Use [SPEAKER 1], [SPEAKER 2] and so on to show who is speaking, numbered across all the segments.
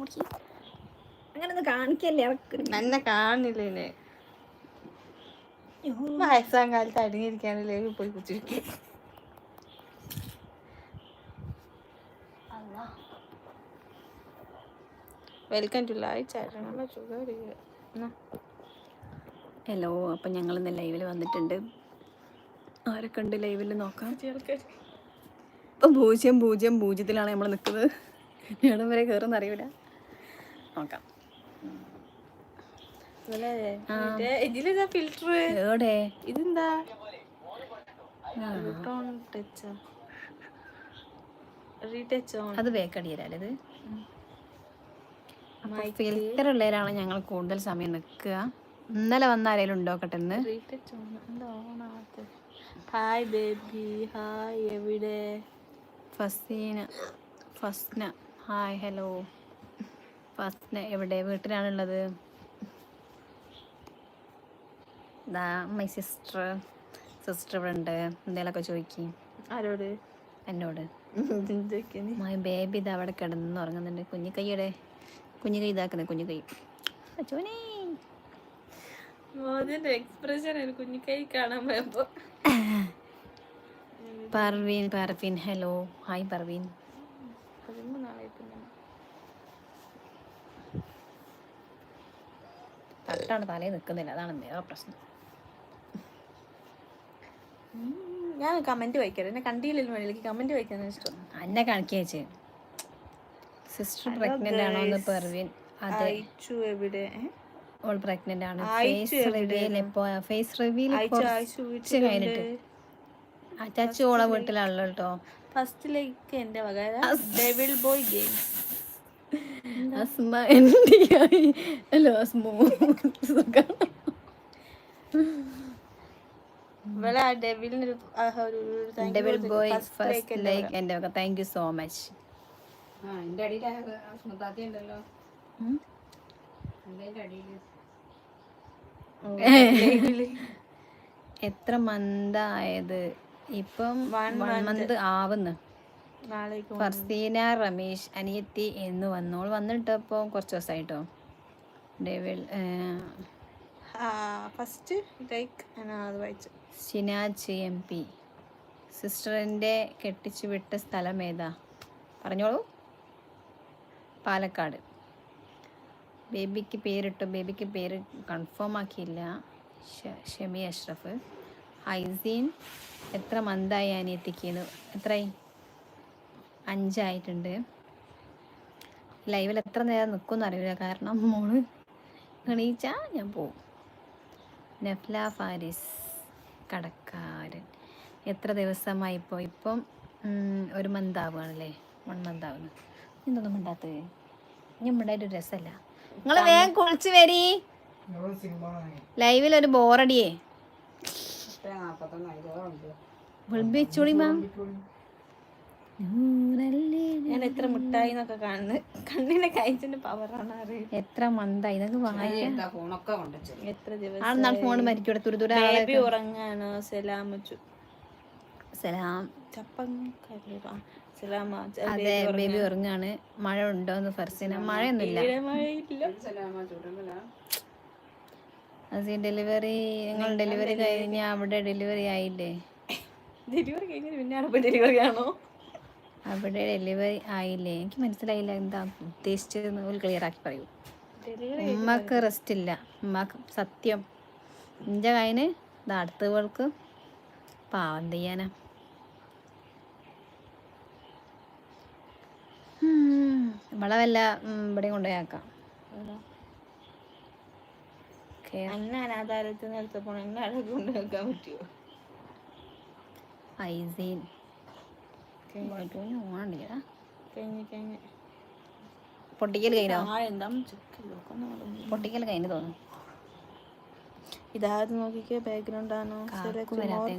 [SPEAKER 1] ഓടി അങ്ങനെ ഒന്ന് കാണിക്കല്ലേ
[SPEAKER 2] എന്നെ കാണില്ലേ വയസ്സാം കാലത്ത് അടങ്ങിയിരിക്കാനല്ലേ പോയി കുത്തിരിക്കും. വെൽക്കം ടു ലൈവ് ചാറ്റണ ഷുഗർ
[SPEAKER 1] ഹലോ അപ്പം ഞങ്ങൾ ഇന്ന് ലൈവിൽ വന്നിട്ടുണ്ട്. ആരൊക്കെ ഉണ്ട് ലൈവിൽ നോക്കാം. ഇപ്പം പൂജ്യം പൂജ്യം പൂജ്യത്തിലാണ് നമ്മൾ നിൽക്കുന്നത് എവിടെ വരെ കയറുന്ന അറിയില്ല നോക്കാം.
[SPEAKER 2] ഇതിലെന്താ ഫിൽറ്റർ
[SPEAKER 1] എവിടെ?
[SPEAKER 2] ഇതെന്താ?
[SPEAKER 1] അത് ബേക്കടിയല്ലേ ഇത്? ഫിൽറ്റർ ഉള്ളവരാണ് ഞങ്ങൾ കൂടുതൽ സമയം നിൽക്കുക. ഇന്നലെ വന്ന ആരെങ്കിലും ഉണ്ടോക്കട്ടെ
[SPEAKER 2] എന്താ ഹായ് ബേബി ഹായ് എവിടെ?
[SPEAKER 1] ഫസീന. ഫസ്ന. ഹായ് ഹലോ ഫസ്ന എവിടെ? വീട്ടിലാണുള്ളത്. ദാ മൈ സിസ്റ്റർ സിസ്റ്റർ ഇവിടെ ഉണ്ട് എന്തെങ്കിലുമൊക്കെ ചോദിക്കും.
[SPEAKER 2] ആരോട്?
[SPEAKER 1] എന്നോട്. മൈ ബേബി ഇത് അവിടെ കിടന്ന് ഉറങ്ങുന്നുണ്ട് കുഞ്ഞു കൈയുടെ കുഞ്ഞു കൈ ഇതാക്കുന്നത് കുഞ്ഞു കൈ. അച്ചോനെ.
[SPEAKER 2] എക്സ്പ്രഷൻ കുഞ്ഞു കൈ കാണാൻ പോയപ്പോ.
[SPEAKER 1] പർവീൻ പർവീൻ ഹലോ ഹായ് പർവീൻ തട്ടാണ് തലയിൽ നിൽക്കുന്നില്ല അതാണ് വേറെ പ്രശ്നം.
[SPEAKER 2] ഞാൻ കമന്റ് വായിക്കാറ് എന്നെ കണ്ടില്ലല്ലോ എനിക്ക് കമന്റ് വായിക്കാൻ ഇഷ്ടം.
[SPEAKER 1] അന്നെ കാണിക്കേച്ച് സിസ്റ്റർ പ്രഗ്നന്റ് ആണോ എന്ന് പെർവിൻ. അതെ.
[SPEAKER 2] എവിടെ?
[SPEAKER 1] ഓൾ പ്രഗ്നന്റ് ആണ്. ഫേസ് റിവീൽ എപ്പോ ഫേസ് റിവീൽ കുറച്ച് കഴിഞ്ഞിട്ട്. അച്ചാച്ചി ഓളെ വീട്ടിലാണല്ലോ കേട്ടോ
[SPEAKER 2] ഫസ്റ്റ് ലൈക്ക് എന്റെ വക ഡെവിൾ ബോയ് ഗെയിം
[SPEAKER 1] അസ്മ എന്തിയായി ഹലോ അസ്മു
[SPEAKER 2] ഇവിടെ ആ ഡെവിലിന് ഒരു ആ ഒരു ഒരു thank you
[SPEAKER 1] ഡബിൾ
[SPEAKER 2] കൊടുത്തിട്ട്
[SPEAKER 1] ബോയ് ഫസ്റ്റ് ലൈക്ക് എന്റെ ഒക്കെ. Thank you so much. എത്ര മന്തായത് ഇപ്പം
[SPEAKER 2] One
[SPEAKER 1] വൺ മന്ത് ആവുന്നു. ഫർസീന റമീഷ് അനിയത്തി എന്ന് വന്നോൾ വന്നിട്ട് ഇപ്പോ കുറച്ച് ദിവസമായിട്ടോ ഡേവിൾ
[SPEAKER 2] ഫസ്റ്റ് ലൈക്ക് ഞാൻ അത് വായിച്ചു
[SPEAKER 1] ഷിനാജ് എം പി. സിസ്റ്ററിന്റെ കെട്ടിച്ചു വിട്ട സ്ഥലം ഏതാ? പറഞ്ഞോളൂ. പാലക്കാട്. ബേബിക്ക് പേരിട്ടു. ബേബിക്ക് പേര് കൺഫേം ആക്കിയില്ല. ഷെമി അഷ്റഫ്. ഹൈസീൻ എത്ര മന്തായി അനിയത്തിക്കുന്നു എത്രയായി അഞ്ചായിട്ടുണ്ട്. ലൈവിൽ എത്ര നേരം നിൽക്കുമെന്ന് അറിയില്ല. കാരണം മോൾ എണീച്ചാ ഞാൻ പോവും. നഫ്ല ഫാരിസ് കടക്കാരൻ. എത്ര ദിവസമായി ഇപ്പോൾ ഇപ്പം ഒരു മന്ത് ആവുകയാണല്ലേ? വൺ മന്ത് ആവുന്നു. എന്തൊന്നും മിണ്ടാത്തത്? ഞാൻ മിണ്ടായിട്ട് ഒരു രസമല്ല. നിങ്ങൾ വേഗം കുളിച്ച് വരി. ലൈവിൽ ഒരു ബോറടിയേ. ബൾബ് വെച്ചോളി മാം
[SPEAKER 2] എത്ര മുട്ടായി എന്നൊക്കെ കാണുന്നത്. കണ്ണിനെ കഴിച്ചിന്റെ പവറാണ് അറിയുന്നത്
[SPEAKER 1] എത്ര മന്തായി ഇതൊക്കെ വായിക്കാം
[SPEAKER 2] എത്ര ദിവസം
[SPEAKER 1] ഫോൺ മരിക്കൂടെ തുരുതുര
[SPEAKER 2] ബേബി
[SPEAKER 1] സലാം
[SPEAKER 2] സലാമ
[SPEAKER 1] അതെ ബേബി ഉറങ്ങാണ്. മഴ ഉണ്ടോന്ന് ഫർസീന മഴയൊന്നുമില്ല.
[SPEAKER 2] മഴയില്ല.
[SPEAKER 1] അത് ഡെലിവറി നിങ്ങൾ ഡെലിവറി കഴിഞ്ഞ അവിടെ ഡെലിവറി ആയില്ലേ?
[SPEAKER 2] ഡെലിവറി കഴിഞ്ഞാൽ പിന്നെ ഡെലിവറി ആണോ?
[SPEAKER 1] അവിടെ ഡെലിവറി ആയില്ലേ? എനിക്ക് മനസ്സിലായില്ല എന്താ ഉദ്ദേശിച്ചത് ഒരു ക്ലിയർ ആക്കി പറയൂ. ഉമ്മക്ക് റെസ്റ്റ് ഇല്ല. ഉമ്മക്ക് സത്യം. എന്റെ കയ്യിന് അടുത്തവൾക്ക് പാവം ചെയ്യാനാ? നമ്മളെ വല്ല ഇവിടെ ഇവിടെയും കൊണ്ടുപോയി ആക്കാം. ഓക്കെ
[SPEAKER 2] അന്ന അനാഥാലയത്തിൽ നിന്ന് എടുത്തപ്പോൾ എന്നെ അവിടെ കൊണ്ട് വെക്കാൻ പറ്റുമോ
[SPEAKER 1] ഐസീൻ. ഓണണ്ടില്ല
[SPEAKER 2] കഴിഞ്ഞ് കഴിഞ്ഞ്
[SPEAKER 1] പൊട്ടിക്കൽ കഴിഞ്ഞോ? പൊട്ടിക്കൽ കഴിഞ്ഞ് തോന്നുന്നു.
[SPEAKER 2] ഇതാദ്യം നോക്കിക്കേ ബാക്ക്ഗ്രൗണ്ട് ആണോ.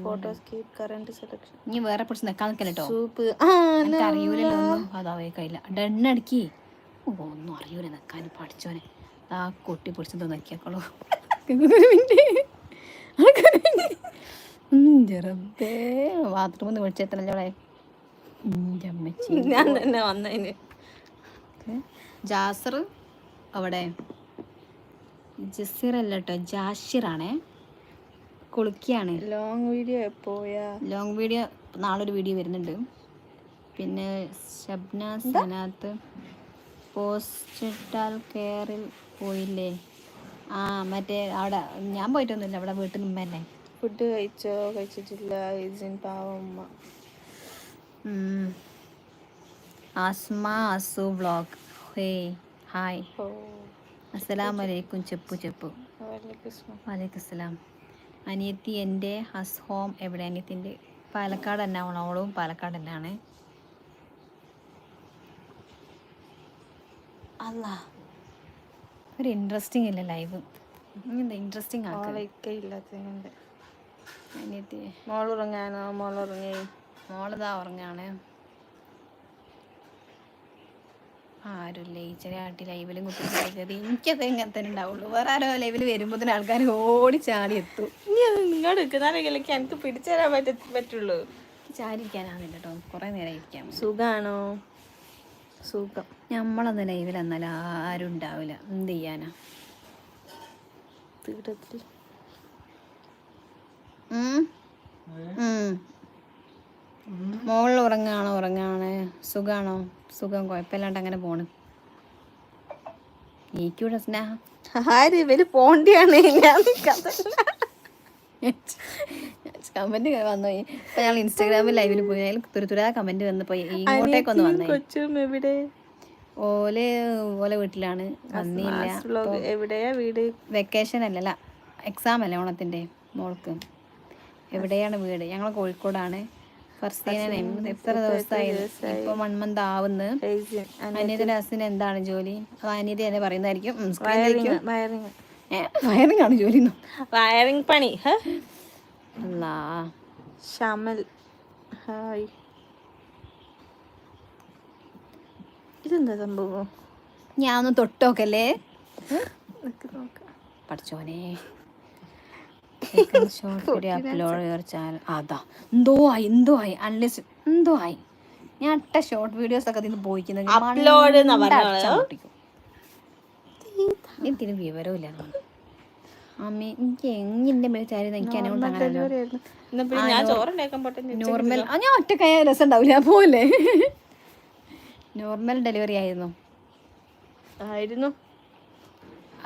[SPEAKER 2] ഫോട്ടോസ് കീപ് കറന്റ് സെലക്ഷൻ
[SPEAKER 1] ഇനി വേറെ പിടിച്ച് നിൽക്കാൻ നിൽക്കല്ലോ
[SPEAKER 2] സൂപ്പ് ആ
[SPEAKER 1] എനിക്ക് അറിയൂലല്ലോ ഒന്നും. അതാവേ കയ്യില്ല ഡണ്ണടിക്കി ഓ ഒന്നും അറിയൂല നിൽക്കാൻ പഠിച്ചോനെ. ആ കൊട്ടി പിടിച്ചത് നോക്കിയാക്കളോ ബാത്റൂമിൽ നിന്ന് വിളിച്ചെത്തണല്ലേ അവിടെ
[SPEAKER 2] ഞാൻ തന്നെ വന്നതിന്
[SPEAKER 1] ജാസർ അവിടെ. ജസീർ അല്ല കേട്ടോ ജാഷിറാണേ കുളിക്കുകയാണ്
[SPEAKER 2] ലോങ് വീഡിയോ പോയാ.
[SPEAKER 1] ലോങ് വീഡിയോ നാളെ ഒരു വീഡിയോ വരുന്നുണ്ട്. പിന്നെ ഷബ്നാസ് സനാത്ത് പോസ്റ്റിട്ടാൽ കെയറിൽ പോയില്ലേ? ആ മറ്റേ അവിടെ ഞാൻ പോയിട്ടൊന്നുമില്ല അവിടെ വീട്ടിൽ നിന്നല്ലേ തന്നെ
[SPEAKER 2] ഫുഡ് കഴിച്ചോ? കഴിച്ചിട്ടില്ല. ഇസിൻ പാവമ്മ
[SPEAKER 1] അസു വ്ളോഗ് ഹേ ഹായ്.
[SPEAKER 2] ഓ.
[SPEAKER 1] അസ്സലാമലൈക്കും ചെപ്പു ചെപ്പു.
[SPEAKER 2] വലൈക്കും
[SPEAKER 1] വലൈക്കും അസ്സലാം അനിയത്തി എന്റെ ഹസ് ഹോം എവിടെ? അനിയത്തിന്റെ പാലക്കാട് തന്നെ ആവണം. പാലക്കാട് തന്നെയാണ് അല്ല ഒരു ഇൻട്രസ്റ്റിംഗ് ഇല്ല ലൈവ് ഇൻട്രസ്റ്റിംഗ്
[SPEAKER 2] ആക്കാൻ
[SPEAKER 1] അനിയത്തി
[SPEAKER 2] മോളുറങ്ങാനോ? മോളുറങ്ങി.
[SPEAKER 1] മോളിതാ ഉറങ്ങാണ്. ആരുമില്ല ഈ ചെറിയ ആട്ടി ലൈവിലും കുത്തി എനിക്കത് ഇങ്ങനെ തന്നെ ഉണ്ടാവുള്ളൂ. വേറെ ആരോ ലൈവിൽ വരുമ്പോൾ ആൾക്കാർ ഓടി ചാടി എത്തും.
[SPEAKER 2] ഇനി അത് നിങ്ങളുടെ നിൽക്കുന്നാലെങ്കിലൊക്കെ എനിക്ക് പിടിച്ചു തരാൻ പറ്റ പറ്റുള്ളൂ.
[SPEAKER 1] ചാരിയിരിക്കാനാവില്ല കേട്ടോ കുറേ നേരം ഇരിക്കാം
[SPEAKER 2] സുഖാണോ? സുഖം.
[SPEAKER 1] നമ്മളന്ന് ലൈവിൽ എന്നാൽ ആരും ഉണ്ടാവില്ല. എന്ത് ചെയ്യാനാ?
[SPEAKER 2] തീരത്തിൽ
[SPEAKER 1] ഉറങ്ങാണോ ഉറങ്ങാണ്? സുഖാണോ? സുഖം കുഴപ്പമില്ലാണ്ട് അങ്ങനെ പോണ്. എനിക്കൂടെ സ്നേഹ.
[SPEAKER 2] ആര്? ഇവർ പോണ്ടിയാണ്. ഞാൻ
[SPEAKER 1] കമന്റ് വന്നു. ഇപ്പൊ ഞങ്ങൾ ഇൻസ്റ്റാഗ്രാമിൽ ലൈവിൽ പോയി. അതിൽ തുരുതുരാ കമന്റ് വന്നപ്പോ പോയി. ഇങ്ങോട്ടേക്കൊന്ന് വന്നേ.
[SPEAKER 2] എവിടെ?
[SPEAKER 1] ഓൽ ഓലെ വീട്ടിലാണ്. വന്നില്ല.
[SPEAKER 2] എവിടെയാ വീട്?
[SPEAKER 1] വെക്കേഷൻ അല്ലല്ല എക്സാം അല്ലേ ഓണത്തിന്റെ മോൾക്ക്. എവിടെയാണ് വീട്? ഞങ്ങൾ കോഴിക്കോടാണ്. ഫർസീന എത്ര ദിവസമായി ഇപ്പൊ വൺ മന്ത് ആവുന്നു അനിയത്തിന്റെ ഹസിന് എന്താണ് ജോലി? അത് അനിയതി തന്നെ പറയുന്നതായിരിക്കും. വയറിംഗ് ആണ് ജോലി?
[SPEAKER 2] വയറിങ് പണി. ഷമൽ ഹായ്. ഇതെന്താ സംഭവം?
[SPEAKER 1] ഞാൻ ഒന്ന് തൊട്ടോക്കല്ലേ
[SPEAKER 2] നിക്ക്.
[SPEAKER 1] പഠിച്ചോനെ അപ്ലോഡ് യുവർ ചാനൽ അതാ. എന്തോ ആയി എന്തോ ആയി. അൺലെസ് എന്തോ ആയി. ഞാൻ അട്ട ഷോർട്ട് വീഡിയോസ് ഒക്കെ ഇതിന് പോയിക്കുന്നത്? എനിക്കൊരു വിവരമില്ല അമ്മ എനിക്ക് എങ്ങനെ മേച്ചായിരുന്നു എനിക്ക് നോർമൽ ഞാൻ ഒറ്റക്കായ രസം ഉണ്ടാവില്ല പോലെ നോർമൽ ഡെലിവറി ആയിരുന്നു.
[SPEAKER 2] ആയിരുന്നു.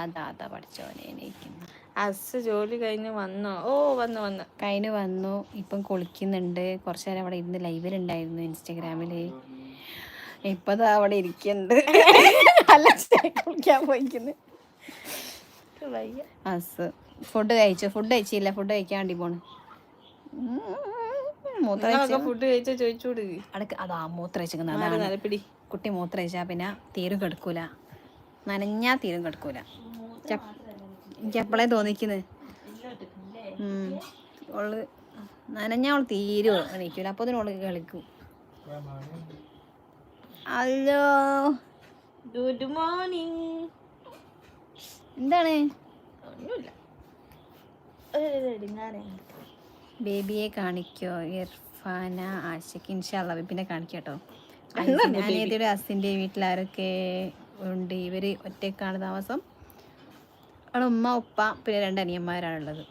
[SPEAKER 1] അതാ അതാ പഠിച്ചോനെ എനിക്കുന്നു
[SPEAKER 2] അസ് ജോലി കഴിഞ്ഞ് വന്നോ? ഓ വന്നു വന്നു.
[SPEAKER 1] കഴിഞ്ഞ് വന്നു. ഇപ്പം കുളിക്കുന്നുണ്ട്. കുറച്ച് നേരം അവിടെ ഇരുന്ന് ലൈവിലുണ്ടായിരുന്നു ഇൻസ്റ്റഗ്രാമിൽ ഇപ്പതാ അവിടെ ഇരിക്കുന്നുണ്ട് അല്ല കുളിക്കാൻ പോയിക്കുന്നു. അസ്. ഫുഡ് കഴിച്ചു? ഫുഡ് കഴിച്ചില്ല. ഫുഡ് കഴിക്കാൻ വേണ്ടി പോണ്.
[SPEAKER 2] ഫുഡ് കഴിച്ചാ ചോദിച്ചോട്?
[SPEAKER 1] അടക്ക് അതാ
[SPEAKER 2] നരപ്പിടി
[SPEAKER 1] കുട്ടി പിന്നെ തീരും കെടുക്കൂല. നനഞ്ഞാ തീരും കെടുക്കൂല. എനിക്ക് തോന്നിക്കുന്നത് ഓൾ നനഞ്ഞ അവൾ തീരുവോ എണീക്കൂല. അപ്പൊ അതിനോൾ കളിക്കും. ഹലോ?
[SPEAKER 2] ഗുഡ് മോർണിംഗ്
[SPEAKER 1] എന്താണ്? ബേബിയെ കാണിക്കോ. ഇർഫാന ആശയ്ക്ക് ഇൻഷാല്ല പിന്നെ കാണിക്കട്ടോ
[SPEAKER 2] ഞാനേതിയുടെ
[SPEAKER 1] അനിയത്തിയുടെ അസിന്റെ വീട്ടിലാരൊക്കെ ഉണ്ട്? ഇവർ ഒറ്റക്കാണ് താമസം. അവിടെ ഉമ്മ ഉപ്പ പിന്നെ രണ്ട് അനിയന്മാരാണുള്ളത്.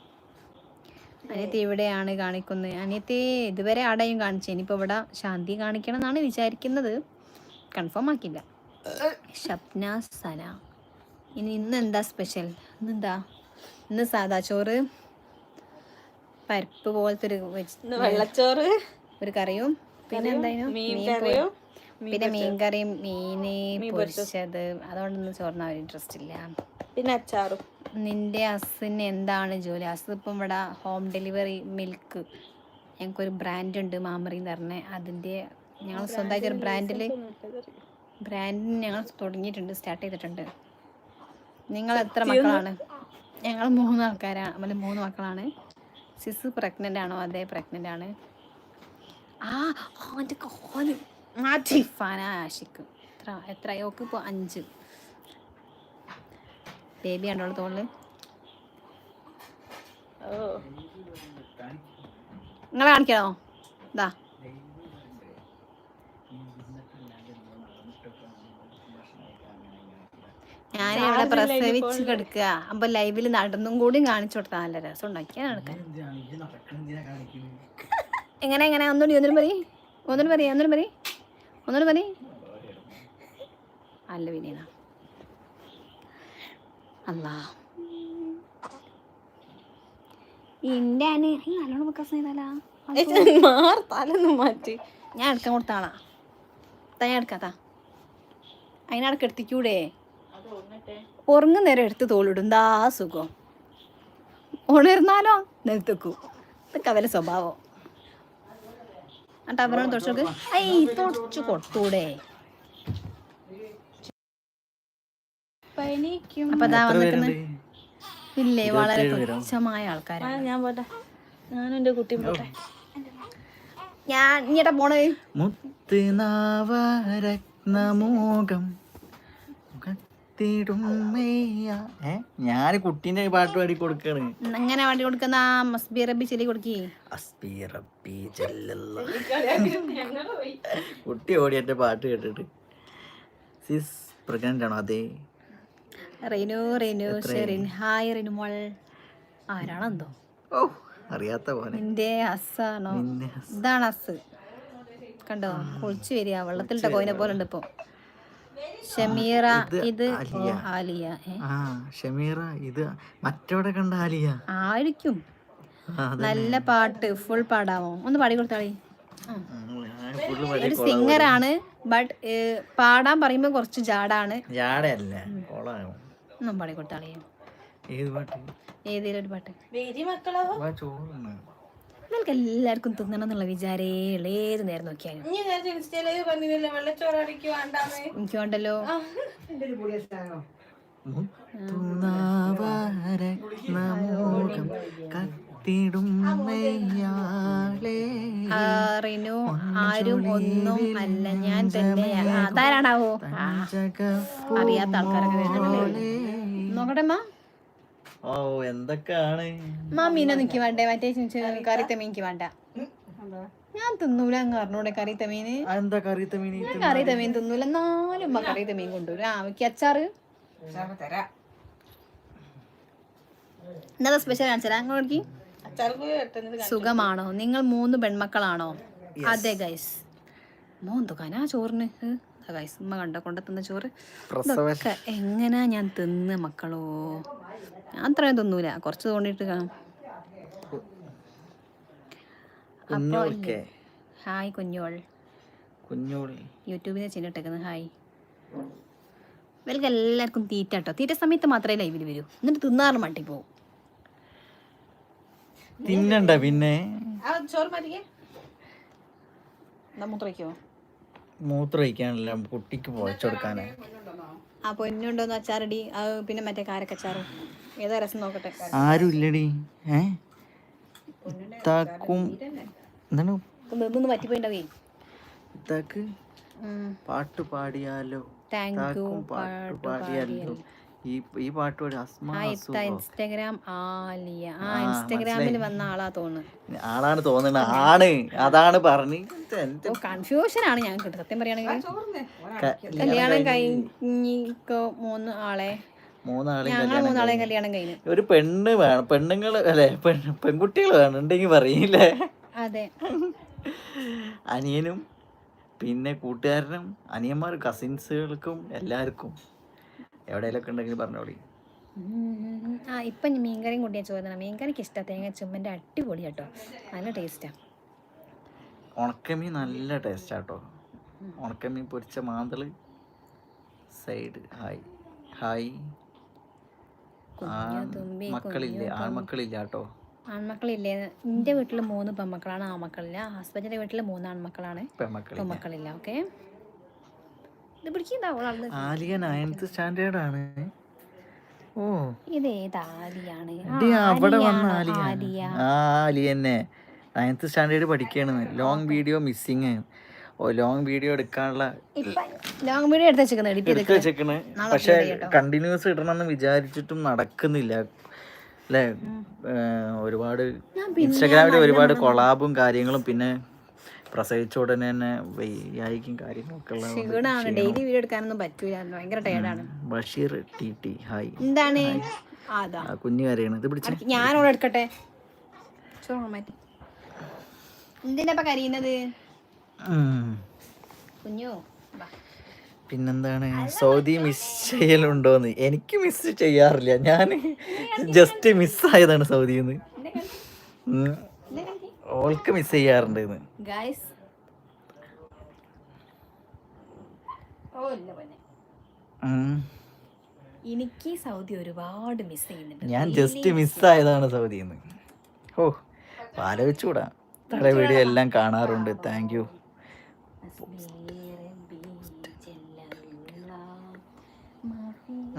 [SPEAKER 1] അനിയത്തി ഇവിടെയാണ് കാണിക്കുന്നത്? അനിയത്തി ഇതുവരെ ആടെയും കാണിച്ചു ഇനിയിപ്പോൾ ഇവിടെ ശാന്തി കാണിക്കണം എന്നാണ് വിചാരിക്കുന്നത്. കൺഫേം ആക്കില്ല ഷപ്ന സന. ഇനി ഇന്ന് എന്താ സ്പെഷ്യൽ ഇന്നെന്താ ഇന്ന് സാദാ ചോറ് പരിപ്പ് പോലത്തെ ഒരു
[SPEAKER 2] വെള്ളച്ചോറ്.
[SPEAKER 1] ഒരു കറിയും പിന്നെ എന്തായാലും പിന്നെ മീൻകറിയും മീന് പൊരിച്ചത്. അതുകൊണ്ടൊന്നും ചോറിന് ഒരു ഇൻട്രസ്റ്റ് ഇല്ല.
[SPEAKER 2] പിന്നെ അച്ചാറും.
[SPEAKER 1] നിന്റെ അസിന് എന്താണ് ജോലി? അസ് ഇപ്പം ഇവിടെ ഹോം ഡെലിവറി മിൽക്ക് ഞങ്ങൾക്കൊരു ബ്രാൻഡ് ഉണ്ട് മാമറി എന്ന് പറഞ്ഞ. അതിന്റെ ഞങ്ങൾ സ്വന്തമായിട്ട് ഒരു ബ്രാൻഡിൽ ബ്രാൻഡിന് ഞങ്ങൾ തുടങ്ങിയിട്ടുണ്ട് സ്റ്റാർട്ട് ചെയ്തിട്ടുണ്ട്. നിങ്ങൾ എത്ര മക്കളാണ്? ഞങ്ങൾ മൂന്ന് ആൾക്കാരാണ് അല്ല മൂന്ന് മക്കളാണ്. സിസ് പ്രഗ്നന്റ് ആണോ? അതെ പ്രഗ്നന്റ് ആണ്. ആ അവന്റെ കോൽ മാറ്റി ഫാന ആഷിക്ക്. എത്ര എത്ര ഓക്ക് ഇപ്പോൾ അഞ്ച്. ബേബി ഉണ്ടോ തോളിൽ നിങ്ങളെ കാണിക്കണോ ഇതാ ഞാൻ ഇവിടെ പ്രസവിച്ച് കിടക്കുക അപ്പൊ ലൈവിൽ നടന്നും കൂടി കാണിച്ചു കൊടുത്താൽ നല്ല രസം. ഉണ്ടാക്കിയാ നടക്കാൻ. എങ്ങനെ എങ്ങനെ? ഒന്നുകൂടി ഒന്നിനും പറയും. ഒന്നിനും പറയും ഒന്നിനും പറയും. ഒന്നിനും പറയും. അല്ല വിനീത. അല്ലാ ഇന്റെ അനി ഈ നല്ലോണം വെക്കാൻ ചെയ്താലാ
[SPEAKER 2] മാർത്താലൊന്നും മാറ്റി.
[SPEAKER 1] ഞാൻ എടുക്കാൻ കൊടുത്ത ആളാ. താ ഞാൻ എടുക്കാത്താ അതിനടക്ക് എടുത്തിക്കൂടെ? ഉറങ്ങും നേരം എടുത്ത് തോളിടും. ദാ സുഖം. ഉണർന്നാലോ? നിലത്തേക്കൂ ഇതൊക്കെ അവരെ സ്വഭാവം. എന്നിട്ട് അവരോട് തുടച്ചു ഐ തുടച്ചു കൊടുത്തൂടെ? അപ്പൊ അതാ ഇല്ലേ വളരെ തുച്ഛമായ ആൾക്കാരാണ്.
[SPEAKER 2] ഞാൻ പോട്ടെ. ഞാനും കുട്ടിയും പോട്ടെ.
[SPEAKER 1] ഞാൻ ഇങ്ങോട്ടാ പോണേ.
[SPEAKER 3] ഞാൻ കുട്ടീന്റെ പാട്ട് പാടി കൊടുക്കാണ്.
[SPEAKER 1] എങ്ങനെ വണ്ടി കൊടുക്കുന്ന? റബ്ബി ചെല്ലി കൊടുക്കി.
[SPEAKER 3] അസ്ബി റബ്ബി ജല്ലല്ല. കുട്ടി ഓടി എന്റെ പാട്ട് കേട്ടിട്ട്. സിസ് പ്രഗ്നന്റ് ആണോ അതെ?
[SPEAKER 1] റെനു റെനു ഷെറിൻ ഹായ് റിനുമോൾ ആരാണെന്തോ?
[SPEAKER 3] ഓ അറിയാത്ത പോലെ
[SPEAKER 1] നിന്റെ അസ്സാണോ ഇതാണ് അസ് കണ്ടോ? കുളിച്ചു വരിക. വെള്ളത്തിലിട്ട കോയിനെ പോലെ ഉണ്ട് ഇപ്പൊ. ഷമീറ ഇത് ആലിയ.
[SPEAKER 3] ഷമീറ ഇത് മറ്റവിടെ കണ്ട ആലിയ.
[SPEAKER 1] ആയിരിക്കും. നല്ല പാട്ട് ഫുൾ പാടാമോ ഒന്ന് പാടി കൊടുത്താളി.
[SPEAKER 3] ഒരു സിംഗർ
[SPEAKER 1] ആണ് സിംഗറാണ് ബട്ട് പാടാൻ പറയുമ്പോൾ കുറച്ച് ജാടാണ്.
[SPEAKER 3] ജാടയല്ല?
[SPEAKER 1] ഒന്നും പാടി കൊടുത്താളി.
[SPEAKER 3] ഏത് പാട്ട്?
[SPEAKER 1] ഏതേലും ഒരു നിങ്ങൾക്ക് എല്ലാവർക്കും തിന്നണം എന്നുള്ള വിചാരേ ഉള്ളൂ. ഏത് നേരം നോക്കിയാലും. എനിക്ക് വേണ്ടല്ലോ. ആരും ഒന്നും അല്ല. ഞാൻ തന്നെ. അതാരാണാവോ? അറിയാത്ത ആൾക്കാരൊക്കെ വരുന്നുണ്ടല്ലേ? നോക്കട്ടെ മാ
[SPEAKER 3] ഓ എന്തൊക്കെയാണ്?
[SPEAKER 1] മീന നിക്ക് വേണ്ടേ? മറ്റേ മീൻ വേണ്ട. ഞാൻ തിന്നൂല അങ്ങ് അറിഞ്ഞൂടെ
[SPEAKER 3] എന്താ മീൻ?
[SPEAKER 1] മീൻ തിന്നൂല. നാലും മീൻ കൊണ്ടുവരും. ആ എനിക്ക് അച്ചാറ്. എന്താ സ്പെഷ്യൽ കാണിച്ചാൽ അങ്ങോട്ടേക്ക് സുഖമാണോ? നിങ്ങൾ മൂന്ന് പെൺമക്കളാണോ? അതെ ഗൈസ് മോന്തുക്കാനാ ചോറിന്? ഗൈസ് ഉമ്മ കണ്ട? കൊണ്ട തിന്ന ചോറ്? ഇതൊക്കെ എങ്ങനാ ഞാൻ തിന്ന് മക്കളോ? ഞാൻ അത്രയും തിന്നൂല. കുറച്ച് തോണ്ടിട്ട് കാണും.
[SPEAKER 3] കുഞ്ഞോൾക്കെ
[SPEAKER 1] ഹായ് കുഞ്ഞോൾ
[SPEAKER 3] കുഞ്ഞോൾ.
[SPEAKER 1] യൂട്യൂബിൽ ചിന്നിട്ടേക്കുന്നത് ഹായ്. ഇവർക്ക് എല്ലാവർക്കും തീറ്റ കേട്ടോ. തീറ്റ സമയത്ത് മാത്രമേ ലൈവിൽ വരൂ. എന്നിട്ട് തിന്നാറ് മട്ടി പോവും.
[SPEAKER 3] തിന്നണ്ട പിന്നെ.
[SPEAKER 2] ചോറ് മാറ്റിക്കേ.
[SPEAKER 1] എന്താ മൂത്രയ്ക്കോ
[SPEAKER 3] മൂത്രം ഒഴിക്കാനല്ല കുട്ടിക്ക് പോയച്ചെടുക്കാനാ
[SPEAKER 1] ആ പൊന്നുണ്ടോന്ന് അച്ചാറടി. പിന്നെ മറ്റേ കാരക്കച്ചാറും. ഏതാ രസം നോക്കട്ടെ?
[SPEAKER 3] ആരും ഇല്ലടി. ഏ? ഇത്താക്കും എന്താണ്?
[SPEAKER 1] നിന്ന് പറ്റിപ്പോയിണ്ടാവേ
[SPEAKER 3] ഇത്താക്ക് പാട്ട് പാടിയാലോ?
[SPEAKER 1] താങ്ക് യു
[SPEAKER 3] പാട്ട് പാടിയാലോ. ഈ ഈ പാട്ട് പാടി അസ്മാ
[SPEAKER 1] ആ ഇത്ത ആലിയ ആ ഇൻസ്റ്റാഗ്രാമിൽ വന്ന ആളാ തോന്നുന്നു
[SPEAKER 3] ആളാണ് തോന്നുന്നത് ആണ്. അതാണ് പറഞ്ഞ്.
[SPEAKER 1] കൺഫ്യൂഷൻ ആണ് ഞങ്ങൾക്ക് സത്യം പറയുകയാണെങ്കിൽ കല്യാണം കഴിഞ്ഞിക്കോ മൂന്ന് ആളെ? മൂന്നാളെയും കല്യാണം കഴിഞ്ഞു.
[SPEAKER 3] ഒരു പെണ്ണ് വേണം. പെണ്ണുങ്ങൾ അല്ലെ പെൺ പെൺകുട്ടികൾ വേണം ഉണ്ടെങ്കിൽ പറയില്ലേ?
[SPEAKER 1] അതെ.
[SPEAKER 3] അനിയനും പിന്നെ കൂട്ടുകാരനും അനിയന്മാർ കസിൻസുകൾക്കും എല്ലാവർക്കും. എവിടെയെങ്കിലൊക്കെ ഉണ്ടെങ്കിൽ പറഞ്ഞോളി.
[SPEAKER 1] ആ ഇപ്പം മീൻകറിയും മീൻകറിയും ഞാൻ ചോദിക്കണം മീൻകറിക്ക് ഇഷ്ടം തേങ്ങ ചുമ്മന്റെ അടിപൊളി കേട്ടോ. നല്ല ടേസ്റ്റാണ്
[SPEAKER 3] ഉണക്കമീൻ നല്ല ടേസ്റ്റ് ആട്ടോ ഉണക്കമീൻ പൊരിച്ച മാന്തൾ സൈഡ് ഹായ്. ഹായ്. മക്കളില്ലേ? ആൺമക്കളില്ല കേട്ടോ.
[SPEAKER 1] ആൺമക്കളില്ലേ? എന്റെ വീട്ടിൽ മൂന്ന് പെൺമക്കളാണ് ആൺമക്കളില്ല. ഹസ്ബൻഡിന്റെ വീട്ടിൽ മൂന്ന് ആൺമക്കളാണ്.
[SPEAKER 3] പെൺമക്കളില്ല.
[SPEAKER 1] ഓക്കെ.
[SPEAKER 3] ആലിയ നയൻത് സ്റ്റാൻഡേർഡ് ആണ് ഓ.
[SPEAKER 1] ഇത് ഏത് ആലിയാണ്?
[SPEAKER 3] അവിടെ വന്ന ആലിയ
[SPEAKER 1] ആലിയ.
[SPEAKER 3] ആ ആലിയ തന്നെ. നയൻത്ത് സ്റ്റാൻഡേർഡ് പഠിക്കുകയാണ് ലോങ് വീഡിയോ മിസ്സിങ് ഓ ലോങ് വീഡിയോ എടുക്കാനുള്ള
[SPEAKER 1] ലോങ് വീഡിയോ എടുത്ത്
[SPEAKER 3] വെച്ചേക്കണ്? പക്ഷെ കണ്ടിന്യൂസ് ഇടണമെന്ന് വിചാരിച്ചിട്ടും നടക്കുന്നില്ല. അല്ലേ ഒരുപാട് ഇൻസ്റ്റാഗ്രാമിൽ ഒരുപാട് കൊളാബും കാര്യങ്ങളും പിന്നെ പ്രസവിച്ച ഉടനെ തന്നെ വയ്യായിക്കും കാര്യങ്ങളൊക്കെ ഉള്ള
[SPEAKER 1] ക്ഷീണാണ്. ഡെയിലി വീഡിയോ എടുക്കാനൊന്നും പറ്റൂല ഭയങ്കര ടയർഡാണ്
[SPEAKER 3] ബഷീർ ടി ടി. ഹായ്.
[SPEAKER 1] എന്താണ്? അതാ.
[SPEAKER 3] കുഞ്ഞു കരയാണ്. ഇത് പിടിച്ച.
[SPEAKER 1] ഞാനോട് എടുക്കട്ടെ? എന്തിനാ കരയുന്നത്? കുഞ്ഞു.
[SPEAKER 3] പിന്നെന്താണ്? സൗദി മിസ് ചെയ്യലുണ്ടോന്ന്. എനിക്ക് മിസ് ചെയ്യാറില്ല. ഞാൻ ജസ്റ്റ് മിസ്സായതാണ് സൗദിയിൽ നിന്ന്
[SPEAKER 1] എന്നെ കളി-
[SPEAKER 3] ഉം.
[SPEAKER 1] എന്നെ കളി.
[SPEAKER 3] ഓൾക്ക് മിസ് ചെയ്യാറുണ്ട്
[SPEAKER 1] ഗായ്സ് ഓ ഇല്ല പൊന്നെ. എനിക്ക് സൗദി ഒരുപാട് മിസ് ചെയ്യുന്നുണ്ട്.
[SPEAKER 3] ഞാൻ ജസ്റ്റ് മിസ്സായതാണ് സൗദിയിൽ നിന്ന്. ഓ ആലോചിച്ചുകൂടാ. തല വീഡിയോ എല്ലാം കാണാറുണ്ട്. താങ്ക് യു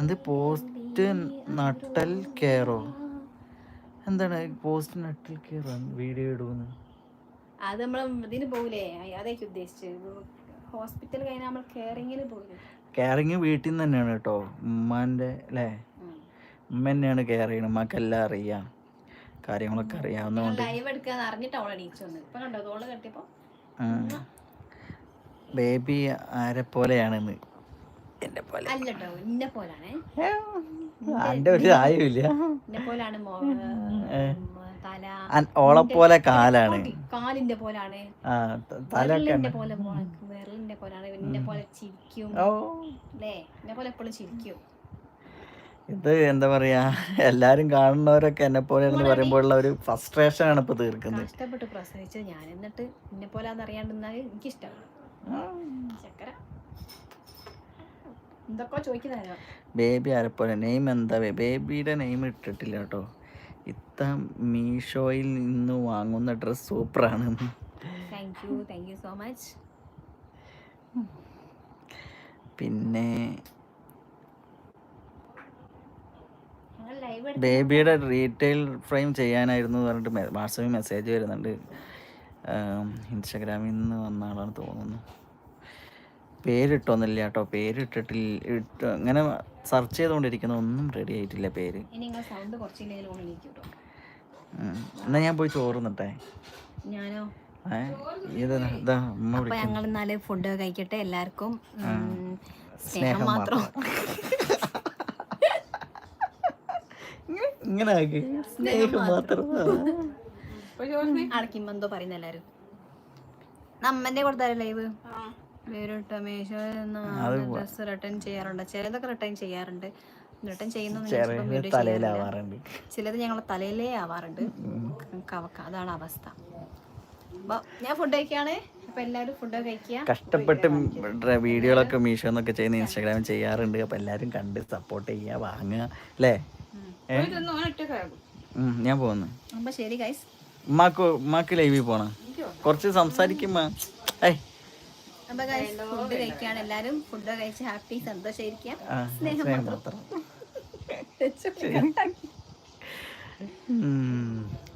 [SPEAKER 3] എന്ത് പോസ്റ്റ് നട്ടൽ കെയറോ? എന്താണ് പോസ്റ്റ് നട്ടിൽ കെയറോ വീഡിയോ ഇടുന്നു
[SPEAKER 1] അത് നമ്മൾ ഇതിന് പോകൂലേ? അതേക്ക് ഉദ്ദേശിച്ചത് ഹോസ്പിറ്റൽ കഴിഞ്ഞാൽ നമ്മൾ കെയറിങ്ങിന് പോകില്ലേ
[SPEAKER 3] കെയറിങ് വീട്ടിൽ നിന്ന് തന്നെയാണ് കേട്ടോ. ഉമ്മാന്റെ അല്ലേ ഉമ്മ തന്നെയാണ് കെയർ ചെയ്യണം ഉമ്മക്കെല്ലാം അറിയാം. കാര്യങ്ങളൊക്കെ അറിയാവുന്നതുകൊണ്ട്
[SPEAKER 1] ലൈവ് എടുക്കാന്ന് അറിഞ്ഞിട്ട് അവളെ എണീച്ചു വന്നത്. ഇപ്പൊ കണ്ടോ? തോൾ കെട്ടിപ്പോ
[SPEAKER 3] ബേബി ആരെ പോലെയാണെന്ന് എന്നെ പോലെ.
[SPEAKER 1] അല്ലട്ടോ എന്നെ പോലാണേ.
[SPEAKER 3] എന്റെ ഒരു അൻ- ഓളെപ്പോലെ കാലാണ്.
[SPEAKER 1] കാലിന്റെ പോലാണ്. വിരലിന്റെ പോലെ വിരലിന്റെ പോലാണ്. എന്നെ പോലെ ചിരിക്കും. അല്ലേ? എന്നെ പോലെ എപ്പോഴും ചിരിക്കും.
[SPEAKER 3] ഇത് എന്താ പറയാ എല്ലാരും കാണുന്നവരൊക്കെ എന്നെ പോലെയാണെന്ന് പറയുമ്പോഴുള്ള ഒരു ഫ്രസ്ട്രേഷൻ ആണ് ഇപ്പൊ തീർക്കുന്നത്.
[SPEAKER 1] കഷ്ടപ്പെട്ട് പ്രസവിച്ചത്. ഞാൻ എന്നിട്ട് എന്നെ പോലെ അറിയാണ്ടെന്നാൽ എനിക്കിഷ്ടമാണ്. ചക്കര എന്തൊക്കെ ചോദിക്കുന്നത്
[SPEAKER 3] ബേബി ആരെപ്പോലെ? നെയിം എന്താ ബേബിയുടെ നെയിം ഇട്ടിട്ടില്ല കേട്ടോ. ഇത്ത മീഷോയിൽ നിന്ന് വാങ്ങുന്ന ഡ്രസ് സൂപ്പറാണ്.
[SPEAKER 1] Thank you thank you so much
[SPEAKER 3] പിന്നെ ബേബിയുടെ റീറ്റെയിൽ ഫ്രെയിം ചെയ്യാനായിരുന്നു പറഞ്ഞിട്ട് വാട്സാപ്പിൽ മെസ്സേജ് വരുന്നുണ്ട്. ഇൻസ്റ്റാഗ്രാമിൽ നിന്ന് വന്ന ആളാണ് തോന്നുന്നു. പേരിട്ടൊന്നുമില്ല കേട്ടോ പേരിട്ടിട്ടില്ല ഇട്ട് അങ്ങനെ സെർച്ച് ചെയ്തുകൊണ്ടിരിക്കുന്ന. ഒന്നും റെഡി ആയിട്ടില്ല പേര്. എന്നാ ഞാൻ പോയി ചോറ് നിട്ടെ
[SPEAKER 1] ഞാനോ?
[SPEAKER 3] ഏ? ഇത് ഇതാ ഉമ്മ
[SPEAKER 1] ഞങ്ങൾ എന്നാൽ ഫുഡ് കഴിക്കട്ടെ എല്ലാവർക്കും. സ്നേഹം മാത്രം.
[SPEAKER 3] ഇങ്ങനെ സ്നേഹം മാത്രം.
[SPEAKER 1] അടക്കുമ്പോ എന്തോ പറയുന്ന എല്ലാരും. നമ്മന്റെ കൊടുത്താലോ ലൈവ് വേറിട്ട മീഷോ ഡ്രസ് റിട്ടേൺ ചെയ്യാറുണ്ട്. ചിലതൊക്കെ റിട്ടേൺ ചെയ്യാറുണ്ട്. റിട്ടേൺ ചെയ്യുന്ന
[SPEAKER 3] ചെറിയ തലയിലാവാറുണ്ട്
[SPEAKER 1] ചിലത് ഞങ്ങളെ തലയിലേ ആവാറുണ്ട്. കവക്ക അതാണ് അവസ്ഥ. അപ്പൊ ഞാൻ ഫുഡ് കഴിക്കാണ്. അപ്പൊ എല്ലാവരും ഫുഡ് കഴിക്കുക.
[SPEAKER 3] കഷ്ടപ്പെട്ട് വീഡിയോകളൊക്കെ മീഷോ എന്നൊക്കെ ചെയ്യുന്ന ഇൻസ്റ്റാഗ്രാമിൽ ചെയ്യാറുണ്ട്. അപ്പൊ എല്ലാരും കണ്ട് സപ്പോർട്ട് ചെയ്യുക വാങ്ങുക. അല്ലേ? ഞാൻ പോകുന്നു
[SPEAKER 1] അപ്പൊ ശരി ഗൈസ്
[SPEAKER 3] ഉമ്മാക്ക് ഉമ്മാക്ക് ലൈവിൽ പോണം. കുറച്ച് സംസാരിക്കുമ്പോ ഏയ്
[SPEAKER 1] അപ്പൊ ഫുഡ് കഴിക്കാണ് എല്ലാരും ഫുഡ് കഴിച്ച് ഹാപ്പി സന്തോഷമായിരിക്കാം സ്നേഹം മാത്രം.